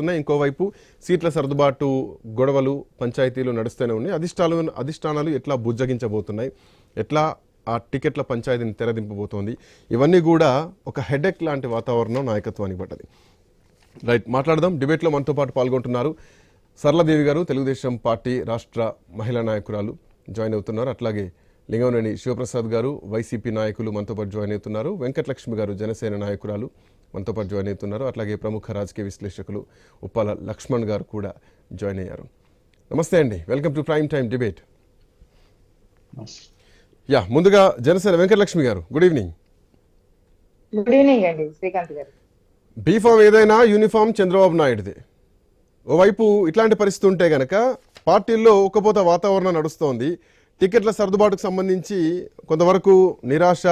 వస్తున్నాయి ఇంకోవైపు సీట్ల సర్దుబాటు గొడవలు పంచాయతీలు నడుస్తూనే ఉన్నాయి. అధిష్టాలు అధిష్టానాలు ఎట్లా బుజ్జగించబోతున్నాయి? ఎట్లా ఆ టికెట్ల పంచాయతీని తెరదింపబోతోంది? ఇవన్నీ కూడా ఒక హెడెక్ లాంటి వాతావరణం నాయకత్వానికి పడ్డది. రైట్ మాట్లాడదాం. డిబేట్లో మనతో పాటు పాల్గొంటున్నారు సరళదేవి గారు తెలుగుదేశం పార్టీ రాష్ట్ర మహిళా నాయకురాలు జాయిన్ అవుతున్నారు. అట్లాగే లింగంనేని శివప్రసాద్ గారు వైసీపీ నాయకులు మనతో పాటు జాయిన్ అవుతున్నారు. వెంకటలక్ష్మి గారు జనసేన నాయకురాలు. మనతో పాటు జాయిన్ అవుతున్నారు. అట్లాగే ప్రముఖ రాజకీయ విశ్లేషకులు ఉప్పాల లక్ష్మణ్ గారు కూడా జాయిన్ అయ్యారు. నమస్తే అండి. Welcome to prime time debate. Yeah ముందుగా జనసేన వెంకటలక్ష్మి గారు గుడ్ ఈవినింగ్. గుడ్ ఈవినింగ్ అండి శ్రీకాంత్ గారు. బీఫామ్ ఏదైనా యూనిఫామ్ చంద్రబాబు నాయుడుది. ఓవైపు ఇట్లాంటి పరిస్థితి ఉంటే గనక పార్టీల్లో ఉక్కపోత వాతావరణం నడుస్తోంది. టికెట్ల సర్దుబాటుకు సంబంధించి కొంతవరకు నిరాశ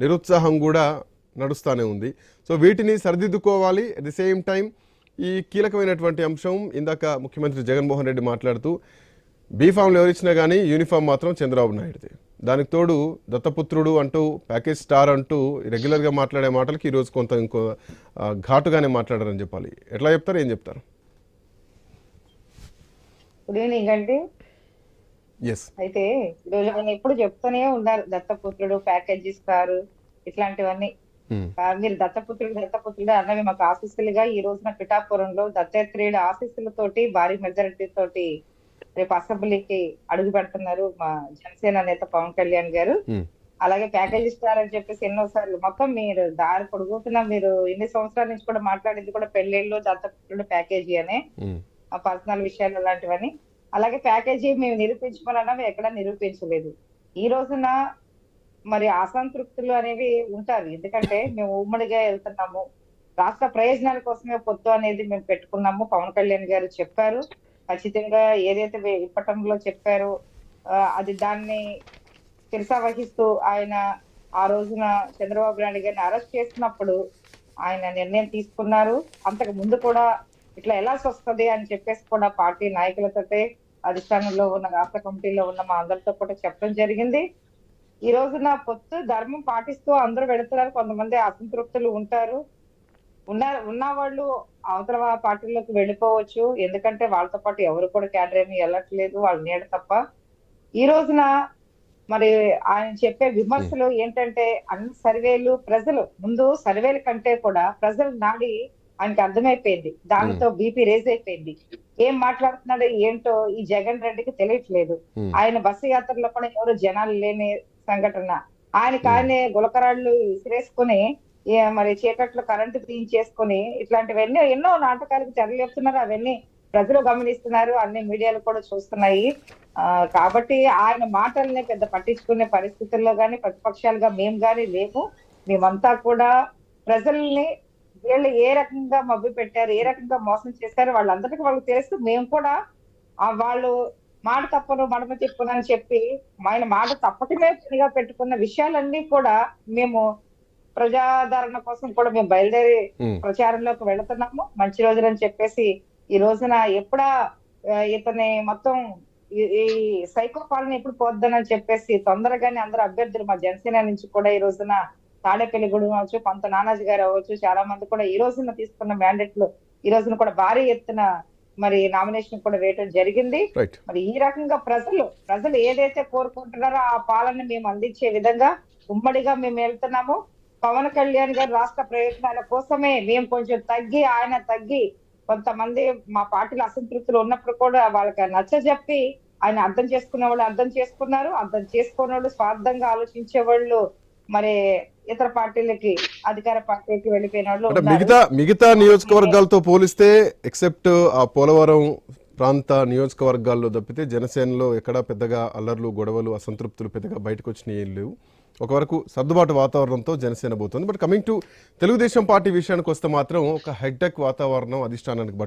నిరుత్సాహం కూడా నడుస్తూనే ఉంది. సో వీటిని సరిదిద్దుకోవాలి. అట్ ది సేమ్ టైం ఈ కీలకమైనటువంటి అంశం ఇందాక ముఖ్యమంత్రి జగన్మోహన్ రెడ్డి మాట్లాడుతూ బీఫామ్లు ఎవరిచ్చినా కానీ యూనిఫామ్ మాత్రం చంద్రబాబు నాయుడుది. దానికి తోడు దత్తపుత్రుడు అంటూ ప్యాకేజ్ స్టార్ అంటూ రెగ్యులర్గా మాట్లాడే మాటలకి ఈరోజు కొంత ఇంకో ఘాటుగానే మాట్లాడారని చెప్పాలి. ఎట్లా చెప్తారు? ఏం చెప్తారు? గుడ్ ఈవినింగ్ అండి. ఎస్ అయితే ఈరోజు ఎప్పుడు చెప్తూనే ఉన్నారు దత్తపుత్రుడు ప్యాకేజీ ఇస్తారు ఇట్లాంటివన్నీ. మీరు దత్తపుత్రుడు దత్తపుత్రుడు అన్నవి మాకు ఆశీస్సులుగా ఈ రోజున పిఠాపురంలో దత్తాత్రేయుడు ఆశీస్సులతోటి భారీ మెజారిటీ తోటి రేపు అసెంబ్లీకి అడుగు పెడుతున్నారు మా జనసేన నేత పవన్ కళ్యాణ్ గారు. అలాగే ప్యాకేజ్ ఇస్తారని చెప్పేసి ఎన్నోసార్లు మొత్తం మీరు దారి పొడుగుతున్నా మీరు ఎన్ని సంవత్సరాల నుంచి కూడా మాట్లాడింది కూడా పెళ్ళిళ్ళు దత్తపుత్రుడు ప్యాకేజీ అనే. ఆ పర్సనల్ విషయాలు అలాంటివన్నీ. అలాగే ప్యాకేజీ మేము నిరూపించమన్నా ఎక్కడా నిరూపించలేదు. ఈ రోజున మరి అసంతృప్తులు అనేవి ఉంటారు. ఎందుకంటే మేము ఉమ్మడిగా వెళ్తున్నాము. రాష్ట్ర ప్రయోజనాల కోసమే పొత్తు అనేది మేము పెట్టుకున్నాము. పవన్ కళ్యాణ్ గారు చెప్పారు. ఖచ్చితంగా ఏదైతే ఇప్పటంలో చెప్పారో అది దాన్ని శిరసా వహిస్తూ ఆయన ఆ రోజున చంద్రబాబు నాయుడు గారిని అరెస్ట్ చేసినప్పుడు ఆయన నిర్ణయం తీసుకున్నారు. అంతకు ముందు కూడా ఇట్లా ఎలా వస్తుంది అని చెప్పేసి కూడా పార్టీ నాయకులతోటే అధిష్టానంలో ఉన్న రాష్ట్ర కమిటీలో ఉన్న మా అందరితో కూడా చెప్పడం జరిగింది. ఈ రోజున పొత్తు ధర్మం పాటిస్తూ అందరూ వెళుతున్నారు. కొంతమంది అసంతృప్తులు ఉంటారు. ఉన్న ఉన్న వాళ్ళు అవతల పార్టీలోకి వెళ్ళిపోవచ్చు. ఎందుకంటే వాళ్ళతో పాటు ఎవరు కూడా క్యాడర్ ఏమి వెళ్ళట్లేదు. వాళ్ళ నీడ తప్ప. ఈ రోజున మరి ఆయన చెప్పే విమర్శలు ఏంటంటే అన్ని సర్వేలు ప్రజలు ముందు సర్వేల కంటే కూడా ప్రజల నాడి ఆయనకి అర్థమైపోయింది. దానితో బీపీ రేజ్ అయిపోయింది. ఏం మాట్లాడుతున్నాడో ఏంటో ఈ జగన్ రెడ్డికి తెలియట్లేదు. ఆయన బస్సు యాత్రలో కూడా ఎవరు జనాలు లేని సంఘటన. ఆయన కానీ గులకరాళ్ళు విసిరేసుకుని మరి చీకట్లు కరెంటు తీయించేసుకుని ఇట్లాంటివన్నీ ఎన్నో నాటకాలకు చెరలేపుతున్నారు అవన్నీ ప్రజలు గమనిస్తున్నారు. అన్ని మీడియాలు కూడా చూస్తున్నాయి. ఆ కాబట్టి ఆయన మాటల్ని పెద్ద పట్టించుకునే పరిస్థితుల్లో కానీ ప్రతిపక్షాలుగా మేము కానీ లేము. మేమంతా కూడా ప్రజల్ని వీళ్ళు ఏ రకంగా మబ్బు పెట్టారు ఏ రకంగా మోసం చేశారు వాళ్ళందరికీ వాళ్ళకి తెలుసు. మేము కూడా వాళ్ళు మాట తప్పను మడమ తిప్పును అని చెప్పి ఆయన మాట తప్పకమే పనిగా పెట్టుకున్న విషయాలన్నీ కూడా మేము ప్రజాదరణ కోసం కూడా మేము బయలుదేరి ప్రచారంలోకి వెళుతున్నాము. మంచి రోజులని చెప్పేసి ఈ రోజున ఎప్పుడా ఇతని మొత్తం ఈ- ఈ సైకో పాలన ఎప్పుడు పోద్దని చెప్పేసి తొందరగానే అందరు అభ్యర్థులు మా జనసేన నుంచి కూడా ఈ రోజున తాడేపల్లిగూడెం అవ్వచ్చు పంత నానాజీ గారు అవ్వచ్చు చాలా మంది కూడా ఈ రోజున తీసుకున్న మ్యాండేట్లు ఈ రోజున కూడా భారీ ఎత్తున మరి నామినేషన్ కూడా వేయటం జరిగింది. మరి ఈ రకంగా ప్రజలు ప్రజలు ఏదైతే కోరుకుంటున్నారో ఆ పాలన మేము అందించే విధంగా ఉమ్మడిగా మేము వెళ్తున్నాము. పవన్ కళ్యాణ్ గారు రాష్ట్ర ప్రయోజనాల కోసమే మేము కొంచెం తగ్గి ఆయన తగ్గి కొంతమంది మా పార్టీలో అసంతృప్తులు ఉన్నప్పుడు కూడా వాళ్ళకి నచ్చ చెప్పి ఆయన అర్థం చేసుకునే వాళ్ళు అర్థం చేసుకున్నారు. అర్థం చేసుకునే వాళ్ళు స్వార్థంగా ఆలోచించే వాళ్ళు మరి ఇతర పార్టీలకి అధికార పార్టీకి వెళ్ళిపోయిన వాళ్ళు. మిగతా మిగతా నియోజకవర్గాలతో పోలిస్తే ఎక్సెప్ట్ ఆ పోలవరం ప్రాంత నియోజకవర్గాల్లో తప్పితే జనసేనలో ఎక్కడా పెద్దగా అల్లర్లు గొడవలు అసంతృప్తులు పెద్దగా బయటకు వచ్చినాయి లేవు ఒకవరకు సర్దుబాటు వాతావరణంతో జనసేన పోతుంది but coming to Telugu Desam party విషయానికి వస్తే మాత్రం ఒక హెడ్టెక్ వాతావరణం అధిష్టానానికి